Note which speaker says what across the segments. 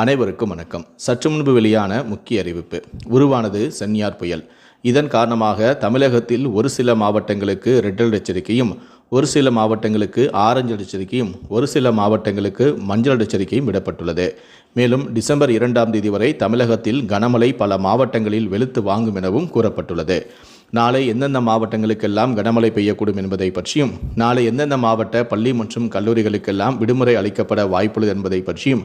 Speaker 1: அனைவருக்கும் வணக்கம். சற்று முன்பு வெளியான முக்கிய அறிவிப்பு. உருவானது சென்னியார் புயல். இதன் காரணமாக தமிழகத்தில் ஒரு சில மாவட்டங்களுக்கு ரெட் அலர்ட் எச்சரிக்கையும் ஒரு சில மாவட்டங்களுக்கு ஆரஞ்சு எச்சரிக்கையும் ஒரு சில மாவட்டங்களுக்கு மஞ்சள் எச்சரிக்கையும் விடப்பட்டுள்ளது. மேலும் டிசம்பர் இரண்டாம் தேதி வரை தமிழகத்தில் கனமழை பல மாவட்டங்களில் வெளுத்து வாங்கும் எனவும் கூறப்பட்டுள்ளது. நாளை எந்தெந்த மாவட்டங்களுக்கெல்லாம் கனமழை பெய்யக்கூடும் என்பதை பற்றியும் நாளை எந்தெந்த மாவட்ட பள்ளி மற்றும் கல்லூரிகளுக்கெல்லாம் விடுமுறை அளிக்கப்பட வாய்ப்புள்ளது என்பதை பற்றியும்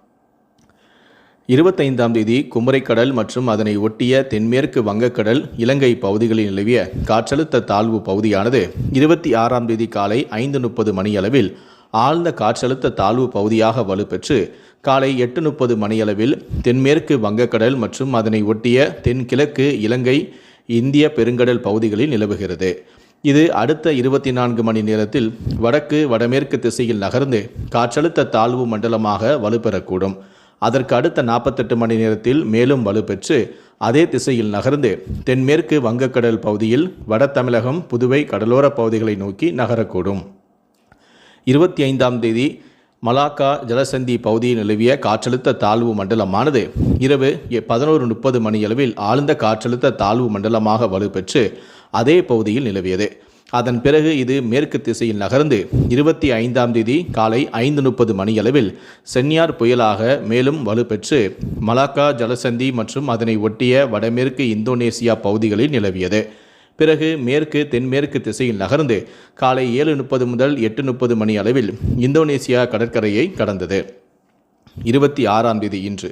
Speaker 1: இருபத்தைந்தாம் தேதி குமரிக்கடல் மற்றும் அதனை ஒட்டிய தென்மேற்கு வங்கக்கடல் இலங்கை பகுதிகளில் நிலவிய காற்றழுத்த தாழ்வு பகுதியானது இருபத்தி ஆறாம் தேதி காலை ஐந்து முப்பது மணியளவில் ஆழ்ந்த காற்றழுத்த தாழ்வு பகுதியாக வலுப்பெற்று காலை எட்டு முப்பது மணியளவில் தென்மேற்கு வங்கக்கடல் மற்றும் அதனை ஒட்டிய தென்கிழக்கு இலங்கை இந்திய பெருங்கடல் பகுதிகளில் நிலவுகிறது. இது அடுத்த இருபத்தி நான்கு மணி நேரத்தில் வடக்கு வடமேற்கு திசையில் நகர்ந்து காற்றழுத்த தாழ்வு மண்டலமாக வலுப்பெறக்கூடும். அதற்கு அடுத்த நாற்பத்தெட்டு மணி நேரத்தில் மேலும் வலுப்பெற்று அதே திசையில் நகர்ந்து தென்மேற்கு வங்கக்கடல் பகுதியில் வட தமிழகம் புதுவை கடலோர பகுதிகளை நோக்கி நகரக்கூடும். இருபத்தி ஐந்தாம் தேதி மலாக்கா ஜலசந்தி பகுதியில் நிலவிய காற்றழுத்த தாழ்வு மண்டலமானது இரவு பதினோரு முப்பது மணியளவில் ஆழ்ந்த காற்றழுத்த தாழ்வு மண்டலமாக வலுப்பெற்று அதே பகுதியில் நிலவியது. அதன் பிறகு இது மேற்கு திசையில் நகர்ந்து இருபத்தி ஐந்தாம் தேதி காலை ஐந்து முப்பது மணியளவில் சென்னியார் புயலாக மேலும் வலுப்பெற்று மலாக்கா ஜலசந்தி மற்றும் அதனை ஒட்டிய வடமேற்கு இந்தோனேசியா பகுதிகளில் நிலவியது. பிறகு மேற்கு தென்மேற்கு திசையில் நகர்ந்து காலை ஏழு முப்பது முதல் எட்டு முப்பது மணி அளவில் இந்தோனேசியா கடற்கரையை கடந்தது. இருபத்தி ஆறாம் தேதி இன்று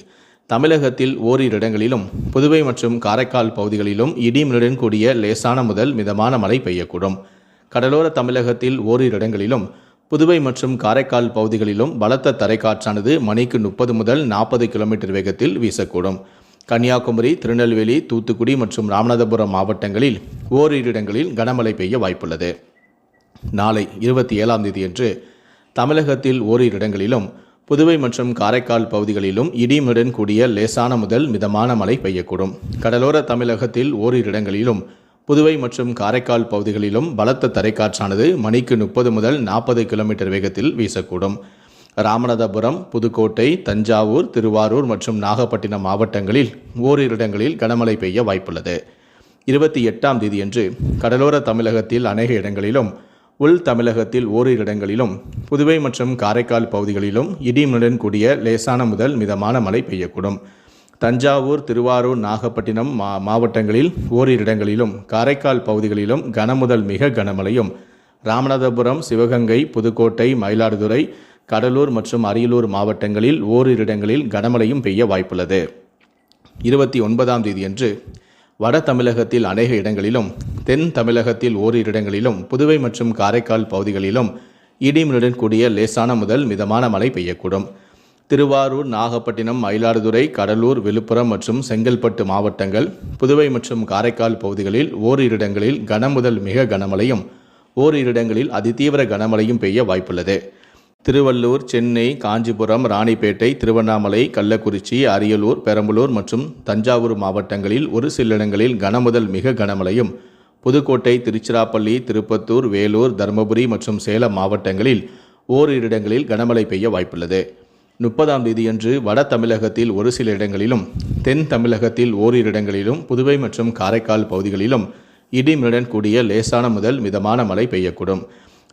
Speaker 1: தமிழகத்தில் ஓரிரு இடங்களிலும் புதுவை மற்றும் காரைக்கால் பகுதிகளிலும் இடிமுடன் கூடிய லேசான முதல் மிதமான மழை பெய்யக்கூடும். கடலோர தமிழகத்தில் ஓரிரு இடங்களிலும் புதுவை மற்றும் காரைக்கால் பகுதிகளிலும் பலத்த தரைக்காற்றானது மணிக்கு முப்பது முதல் நாற்பது கிலோமீட்டர் வேகத்தில் வீசக்கூடும். கன்னியாகுமரி திருநெல்வேலி தூத்துக்குடி மற்றும் ராமநாதபுரம் மாவட்டங்களில் ஓரிரு இடங்களில் கனமழை பெய்ய வாய்ப்புள்ளது. நாளை இருபத்தி ஏழாம் தேதியன்று தமிழகத்தில் ஓரிரு இடங்களிலும் புதுவை மற்றும் காரைக்கால் பகுதிகளிலும் இடிமுடன் கூடிய லேசான முதல் மிதமான மழை பெய்யக்கூடும். கடலோர தமிழகத்தில் ஓரிரு இடங்களிலும் புதுவை மற்றும் காரைக்கால் பகுதிகளிலும் பலத்த தரைக்காற்றானது மணிக்கு முப்பது முதல் நாற்பது கிலோமீட்டர் வேகத்தில் வீசக்கூடும். ராமநாதபுரம் புதுக்கோட்டை தஞ்சாவூர் திருவாரூர் மற்றும் நாகப்பட்டினம் மாவட்டங்களில் ஓரிரு இடங்களில் கனமழை பெய்ய வாய்ப்புள்ளது. இருபத்தி எட்டாம் தேதியன்று கடலோர தமிழகத்தில் அநேக இடங்களிலும் உள் தமிழகத்தில் ஓரிரு இடங்களிலும் புதுவை மற்றும் காரைக்கால் பகுதிகளிலும் இடிமுடன் கூடிய லேசான முதல் மிதமான மழை பெய்யக்கூடும். தஞ்சாவூர் திருவாரூர் நாகப்பட்டினம் மா மாவட்டங்களில் ஓரிரு இடங்களிலும் காரைக்கால் பகுதிகளிலும் கனமுதல் மிக கனமழையும் ராமநாதபுரம் சிவகங்கை புதுக்கோட்டை மயிலாடுதுறை கடலூர் மற்றும் அரியலூர் மாவட்டங்களில் ஓரிரு இடங்களில் கனமழையும் பெய்ய வாய்ப்புள்ளது. இருபத்தி ஒன்பதாம் தேதியன்று வட தமிழகத்தில் அநேக இடங்களிலும் தென் தமிழகத்தில் ஓரிரு இடங்களிலும் புதுவை மற்றும் காரைக்கால் பகுதிகளிலும் இடிமுடன் கூடிய லேசான முதல் மிதமான மழை பெய்யக்கூடும். திருவாரூர் நாகப்பட்டினம் மயிலாடுதுறை கடலூர் விழுப்புரம் மற்றும் செங்கல்பட்டு மாவட்டங்கள் புதுவை மற்றும் காரைக்கால் பகுதிகளில் ஓரிரு இடங்களில் கனமுதல் மிக கனமழையும் ஓரிரு இடங்களில் அதிதீவிர கனமழையும் பெய்ய வாய்ப்புள்ளது. திருவள்ளூர் சென்னை காஞ்சிபுரம் ராணிப்பேட்டை திருவண்ணாமலை கள்ளக்குறிச்சி அரியலூர் பெரம்பலூர் மற்றும் தஞ்சாவூர் மாவட்டங்களில் ஒரு சில இடங்களில் கனமுதல் மிக கனமழையும். புதுக்கோட்டை திருச்சிராப்பள்ளி திருப்பத்தூர் வேலூர் தருமபுரி மற்றும் சேலம் மாவட்டங்களில் ஓரிரு இடங்களில் கனமழை பெய்ய வாய்ப்புள்ளது. முப்பதாம் தேதியன்று வட தமிழகத்தில் ஒரு சில இடங்களிலும் தென் தமிழகத்தில் ஓரிரு இடங்களிலும் புதுவை மற்றும் காரைக்கால் பகுதிகளிலும் இடிமுடன் கூடிய லேசான முதல் மிதமான மழை பெய்யக்கூடும்.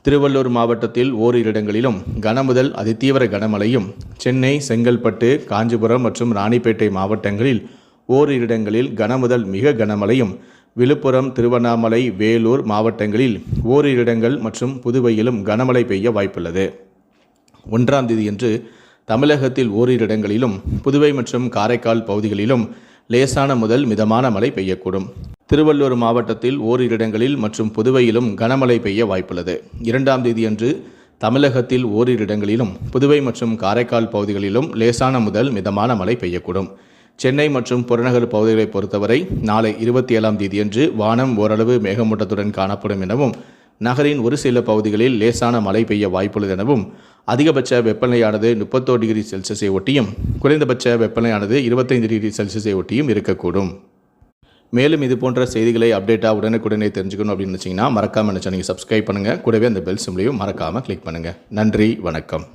Speaker 1: திருவள்ளூர் மாவட்டத்தில் ஓரிரு இடங்களிலும் கனமுதல் அதிதீவிர கனமழையும் சென்னை செங்கல்பட்டு காஞ்சிபுரம் மற்றும் ராணிப்பேட்டை மாவட்டங்களில் ஓரிரு இடங்களில் கனமுதல் மிக கனமழையும் விழுப்புரம் திருவண்ணாமலை வேலூர் மாவட்டங்களில் ஓரிரு இடங்கள் மற்றும் புதுவையிலும் கனமழை பெய்ய வாய்ப்புள்ளது. ஒன்றாம் தேதியன்று தமிழகத்தில் ஓரிரு இடங்களிலும் புதுவை மற்றும் காரைக்கால் பகுதிகளிலும் லேசான முதல் மிதமான மழை பெய்யக்கூடும். திருவள்ளூர் மாவட்டத்தில் ஓரிரு இடங்களில் மற்றும் புதுவையிலும் கனமழை பெய்ய வாய்ப்புள்ளது. இரண்டாம் தேதியன்று தமிழகத்தில் ஓரிரு இடங்களிலும் புதுவை மற்றும் காரைக்கால் பகுதிகளிலும் லேசான முதல் மிதமான மழை பெய்யக்கூடும். சென்னை மற்றும் புறநகர் பகுதிகளை பொறுத்தவரை நாளை இருபத்தி ஏழாம் தேதியன்று வானம் ஓரளவு மேகமூட்டத்துடன் காணப்படும் எனவும் நகரின் ஒரு சில பகுதிகளில் லேசான மழை பெய்ய வாய்ப்புள்ளது எனவும் அதிகபட்ச வெப்பநிலையானது முப்பத்தோரு டிகிரி செல்சியஸை ஒட்டியும் குறைந்தபட்ச வெப்பநிலையானது இருபத்தைந்து டிகிரி செல்சியஸை ஒட்டியும் இருக்கக்கூடும். மேலும் இது போன்ற செய்திகளை அப்டேட்டாக உடனுக்குடனே தெரிஞ்சுக்கணும் அப்படின்னு நினச்சிங்கன்னா மறக்காமல் நினச்சா நீங்கள் சப்ஸ்கிரைப் பண்ணுங்கள் கூடவே அந்த பெல் சிம்லையும் மறக்காமல் கிளிக் பண்ணுங்கள் நன்றி வணக்கம்.